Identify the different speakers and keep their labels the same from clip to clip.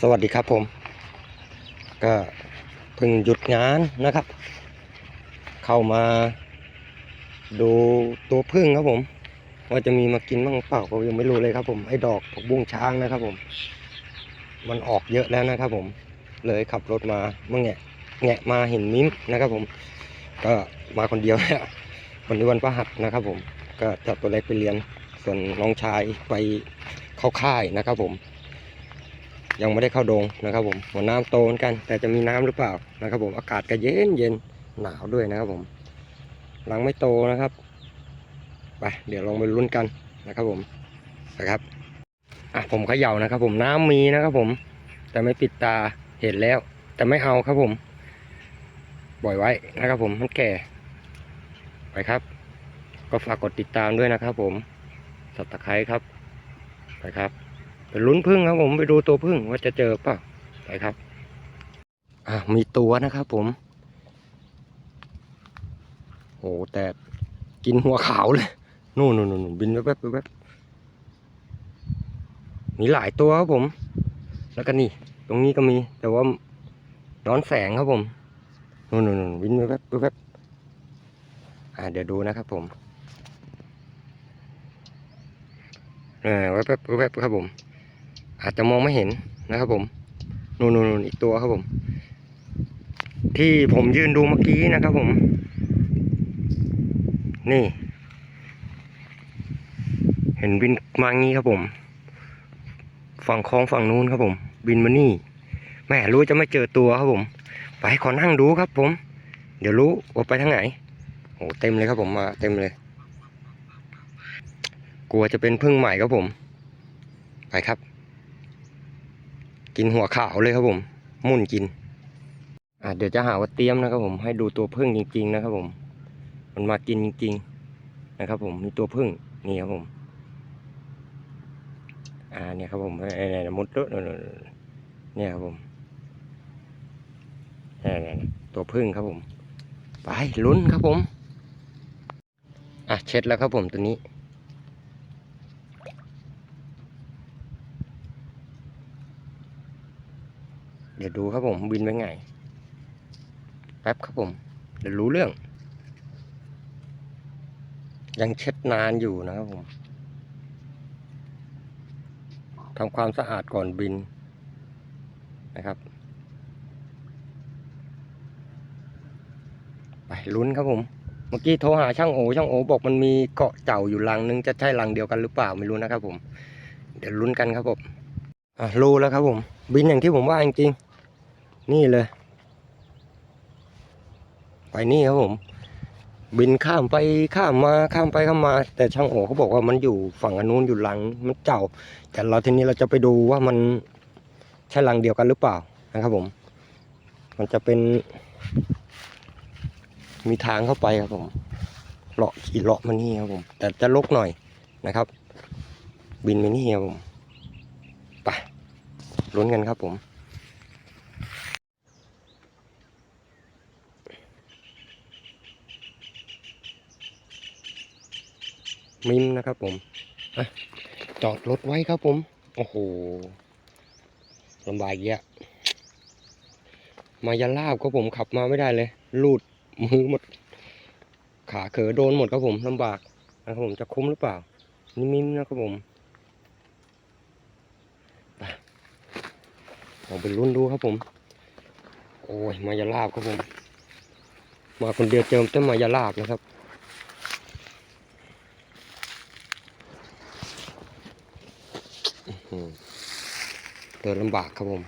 Speaker 1: สวัสดีครับผม ก็เพิ่งหยุดงานนะครับ เข้ามาดูตัวพึ่งครับผม ว่าจะมีมากินบ้างเปล่าก็ยังไม่รู้เลยครับผมไอ้ดอกผักบุ้งช้างนะครับผม มันออกเยอะแล้วนะครับผม เลยขับรถมาเมื่อแงะแงะมาเห็นมิ้มนะครับผม ก็มาคนเดียววันนี้วันพฤหัสนะครับผม ก็จับตัวเล็กไปเรียน ส่วนน้องชายไปเข้าค่ายนะครับผม ยังไม่ได้เข้าดงนะครับผมหัวน้ำโตเหมือนกัน แต่จะมีน้ำหรือเปล่านะครับ ผมอากาศก็เย็นเย็นหนาวด้วยนะครับผมหลังไม่โตนะครับไปเดี๋ยวลองไปลุ้นกันนะครับผมนะครับอะผมเขย่านะครับ ผมน้ำมีนะครับผม แต่ไม่ปิดตาเห็นแล้ว แต่ไม่เอาครับผมปล่อยไว้นะครับผมมันแก่ไปครับ ก็ฝากกดติดตามด้วยนะครับผมสับตะไคร้ครับไปครับ ไปลุ้นพึ่งครับผมไปดูตัวพึ่งว่าจะเจอเปล่าไปครับ อ่ามีตัวนะครับผมโอ้แต่กินหัวขาวเลยนู่นนู่นนู่นบินแวบแวบแวบมีหลายตัวครับผม แล้วก็นี่ ตรงนี้ก็มี แต่ว่าร้อนแสงครับผมนู่นนู่นบินแวบแวบแวบอ่าเดี๋ยวดูนะครับผมเออแวบแวบแวบครับผม อาจจะมองไม่เห็นนะครับผมนู่นนู่นนู่นอีกตัวครับผม ที่ผมยืนดูเมื่อกี้นะครับผม นี่ เห็นบินมางี้ครับผม ฝั่งคลองฝั่งนู้นครับผม บินมานี่ แม่รู้จะไม่เจอตัวครับผม ไปขอนั่งดูครับผม เดี๋ยวรู้ว่าไปทางไหนโอ้เต็มเลยครับผมมาเต็มเลย กลัวจะเป็นพึ่งใหม่ครับผม ไปครับ กินหัวขาวเลยครับผม มุ่นกิน อ่าเดี๋ยวจะหาว่าเตรียมนะครับผมให้ดูตัวพึ่งจริง ๆ นะครับผม มันมากินจริงๆนะครับ ผมมีตัวพึ่งนี่ครับผม อ่าเนี่ยครับผมเนี่ยมุดเลอะเนี่ยครับผมเนี่ยตัวพึ่งครับผม ไปลุ้นครับผม อะเช็ดแล้วครับผมตัวนี้ เดี๋ยวดูครับผมบินไปไง แป๊บครับผม เดี๋ยวรู้เรื่อง ยังเช็ดนานอยู่นะครับผมทำความสะอาดก่อนบินนะครับ ไปลุ้นครับผม เมื่อกี้โทรหาช่างโอช่างโอบอกมันมีเกาะเจ่าอยู่รังนึงจะใช่รังเดียวกันหรือเปล่าไม่รู้นะครับผม เดี๋ยวลุ้นกันครับผมอะรู้แล้วครับผม บินอย่างที่ผมว่าจริงๆ นี่เลย ไปนี่ครับผม บินข้ามไปข้ามมาข้ามไปข้ามมา แต่ช่างโอเขาบอกว่ามันอยู่ฝั่งอนนู้นอยู่หลังมันเจ้า แต่เราทีนี้เราจะไปดูว่ามันใช่รังเดียวกันหรือเปล่านะครับผม มันจะเป็น มีทางเข้าไปครับผมเลาะขี่เลาะมานี่ครับผม แต่จะลกหน่อยนะครับ บินไปนี่ครับผมไปลุ้นกันครับผม มิมนะครับผมอะจอดรถไว้ครับผม โอ้โหลำบากเยอะมายาลาบครับผมขับมาไม่ได้เลยลูดมือหมด ขาเขอโดนหมดครับผมลำบากนะครับผมจะคุ้มหรือเปล่านี่มิมนะครับผมไปลองไปลุ้นดูครับผม โอ้ยมายาลาบครับผม มาคนเดียวเจอแต่มายาลาบนะครับ เดินลำบากครับผม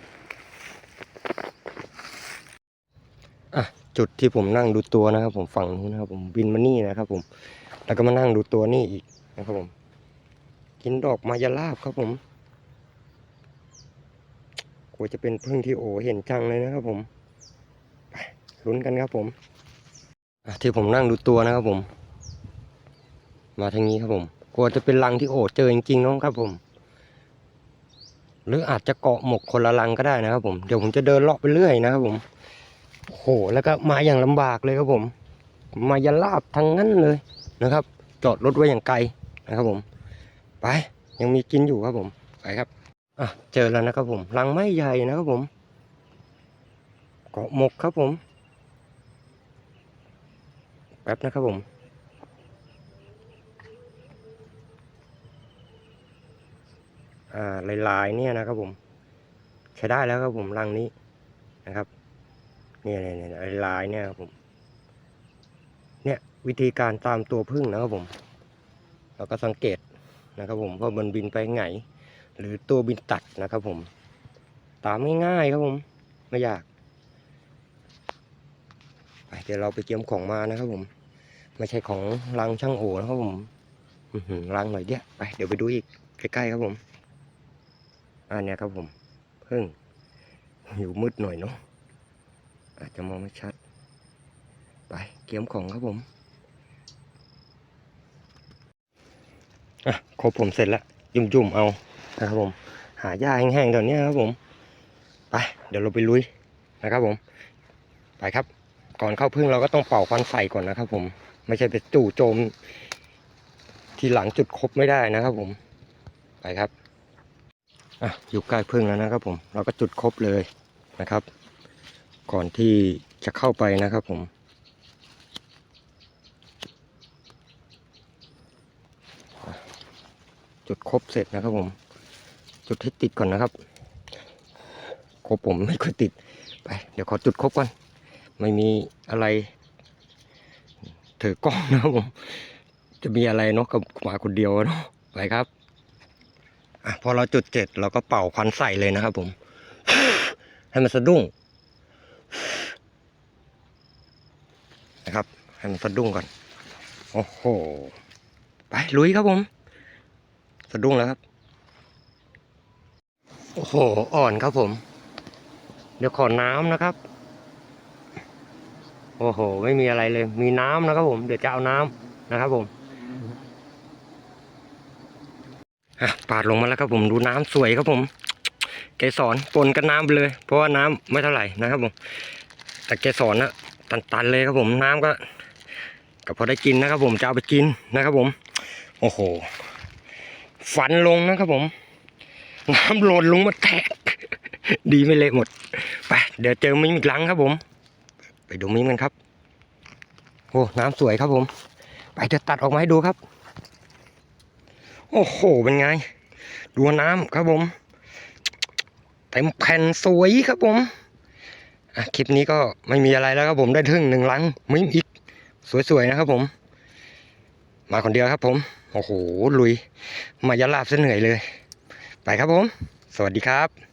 Speaker 1: อะจุดที่ผมนั่งดูตัวนะครับผมฝั่งนู้นนะครับผมบินมานี่นะครับผม แล้วก็มานั่งดูตัวนี่อีกนะครับผม กินดอกมายาลาบครับผมกลัวจะเป็นพึ่งที่โอเห็นจังเลยนะครับผมลุ้นกันครับผมที่ผมนั่งดูตัวนะครับผม มาทางนี้ครับผมกลัวจะเป็นรังที่โอเจอจริงๆน้องครับผม หรืออาจจะเกาะหมกคนละรังก็ได้นะครับ ผมเดี๋ยวผมจะเดินเลาะไปเรื่อยนะครับผมโอ้โหแล้วก็มาอย่างลำบากเลยครับผม มายาลาบทั้งนั้นเลยนะครับ จอดรถไว้อย่างไกลนะครับผม ไปยังมีกินอยู่ครับผมไปครับอะเจอแล้วนะครับผมรังไม่ใหญ่นะครับผม เกาะหมกครับผมแป๊บนะครับผม อ่า ลายๆเนี่ยนะครับผมใช้ได้แล้วครับผมรังนี้นะครับเนี่ยเนี่ยลายเนี่ยครับผมเนี่ยวิธีการตามตัวพึ่งนะครับผม เราก็สังเกตนะครับผมว่ามันบินไปไหนหรือตัวบินตัดนะครับผม ตามง่ายๆครับผมไม่ยากไปเดี๋ยวเราไปเตรียมของมานะครับผม ไม่ใช่ของรังช่างโอนะครับผมรังหน่อยเดียวไปเดี๋ยวไปดูอีกใกล้ๆครับผม อันนี้ครับผมเพิ่งอยู่มืดหน่อยเนาะอาจจะมองไม่ชัด ไปเตรียมของครับผมอะครบผมเสร็จแล้วยุ่มๆเอานะครับผม หาหญ้าแห้งๆแถวนี้ครับผม ไป เดี๋ยวเราไปลุยนะครับผม ไปครับ ก่อนเข้าพึ่งเราก็ต้องเป่าควันใส่ก่อนนะครับผม ไม่ใช่ไปจู่โจม ทีหลังจุดครบไม่ได้นะครับผม ไปครับ อะอยู่ใกล้พึ่งแล้วนะครับผมเราก็จุดครบเลยนะครับ ก่อนที่จะเข้าไปนะครับผมจุดครบเสร็จนะครับผม จุดให้ติดก่อนนะครับครบผมไม่ค่อยติดไป เดี๋ยวขอจุดครบก่อน ไม่มีอะไรถือกล้องนะครับผม จะมีอะไรเนาะกับหมาคนเดียวเนาะไปครับ อะพอเราจุดเสร็จเราก็เป่าควันใส่เลยนะครับผม ให้มันสะดุ้งนะครับ ให้มันสะดุ้งก่อน โอ้โห ไปลุยครับผม สะดุ้งแล้วครับ โอ้โห อ่อนครับผม เดี๋ยวขอน้ำนะครับ โอ้โห ไม่มีอะไรเลย มีน้ำนะครับผม เดี๋ยวจะเอาน้ำนะครับผม ปาดลงมาแล้วครับผมดูน้ำสวยครับผม เกสรปนกับน้ำไปเลย เพราะว่าน้ำไม่เท่าไหร่นะครับผม แต่เกสรนะตันๆเลยครับผมน้ำก็ก็พอได้กินนะครับผมจะเอาไปกินนะครับผม โอ้โห ฝันลงนะครับผม น้ำหล่นลงมาแตก ดีไม่เละหมด ไปเดี๋ยวเจอมิ้มอีกหลังครับผม ไปดูมิ้มกันครับโอ้น้ำสวยครับผม ไปจะตัดออกมาให้ดูครับ โอ้โห เป็นไง ดูน้ำครับผม เต็มแผ่นสวยครับผม อะ คลิปนี้ก็ไม่มีอะไรแล้วครับผม ได้ถึงหนึ่งลังมิมอีก สวยๆนะครับผม มาคนเดียวครับผม โอ้โห ลุย มายาลาบซะเหนื่อยเลย ไปครับผม สวัสดีครับ